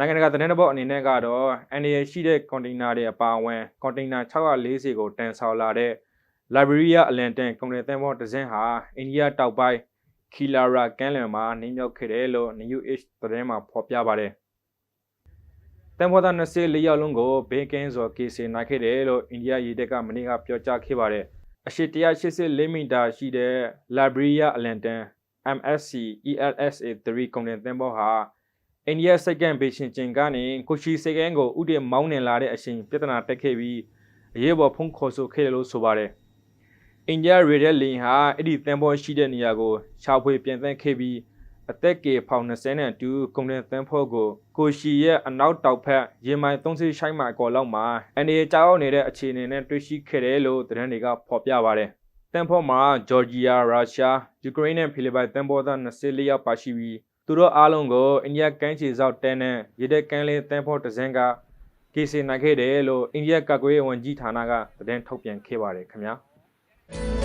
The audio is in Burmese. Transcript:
နိုင်ငံတကာသတင်းတစ်ပုဒ်အနေနဲ့ကတော့အန်ဒီရရှိတဲ့ကွန်တိန်နာတွေအပါအဝင်ကွန်တိန်နာ640ကိုတန်ဆောက်လာတဲ့ Liberia Atlantic ကွန်တိန်သင်္ဘောတစ်စင်းဟာအိန္ဒိယတောက်ပိုင်း Kilara ကမ်းလွန်မှာနင်းမြောက်ခဲ့တယ်လို့ New Age သတင်းမှာဖော်ပြပါတယ်။တန်ဖိုးသား24ယောက်လုံးကိုဘေးကင်းစွာကေစီနိုင်ခဲ့တယ်လို့အိန္ဒိယရေတပ်ကမနေ့ကပြောကြားခဲ့ပါတယ်။အရှိ184မီတာရှိတဲ့ Liberia Atlantic MSC ELSA 3ကုန်တင်သင်္ဘောဟာ အိန္ဒိယစက္ကန့်ဘေရှင်ကျင်ကနေကိုရှိစက္ကန့်ကိုဥတည်မောင်းနှင်လာတဲ့အချိန်ပြဿနာတက်ခဲ့ပြီးအရေးပေါ်ဖုန်းခေါ်ဆိုခဲ့တယ်လို့ဆိုပါတယ်။အိန္ဒိယရေတပ်လင်းဟာအဲ့ဒီသင်္ဘောရှိတဲ့နေရာကိုရှာဖွေပြန်သန်းခဲ့ပြီးအသက်ကေဖောင်20နဲ့တူကုန်တင်သင်္ဘောကိုကိုရှိရဲ့အနောက်တောက်ဖက်ရေမိုင်30ရှိုင်းမိုင်ကော်လောက်မှာအနေကြောက်နေတဲ့အခြေအနေနဲ့တွေ့ရှိခဲ့တယ်လို့သတင်းတွေကဖော်ပြပါတယ်။တန်ဖို့မှာဂျော်ဂျီယာရုရှားယူကရိန်းနဲ့ဖိလစ်ပိုင်တန်ဖို့သား24ယောက်ပါရှိပြီး သူတို့အားလုံးကိုအိန္ဒိယကမ်းခြေစောက်တဲနဲ့ရေတပ်ကမ်းလေးတန်ဖို့တစ်စင်းကကေစီနိုင်ခဲ့တယ်လို့အိန္ဒိယကာကွယ်ရေးဝန်ကြီးဌာနကသတင်းထုတ်ပြန်ခဲ့ပါတယ်ခင်ဗျာ။